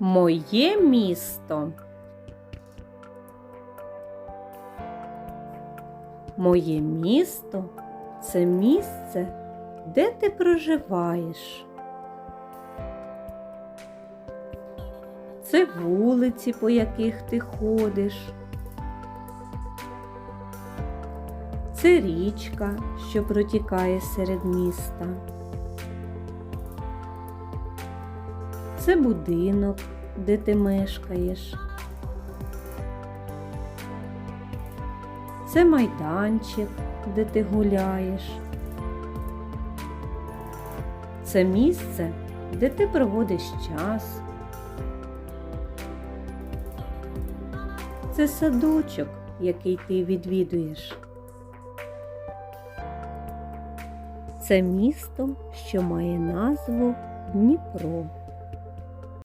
Моє місто. Моє місто це місце, де ти проживаєш. Це вулиці, по яких ти ходиш. Це річка, що протікає серед міста. Це будинок, де ти мешкаєш. Це майданчик, де ти гуляєш. Це місце, де ти проводиш час. Це садочок, який ти відвідуєш. Це місто, що має назву Дніпро.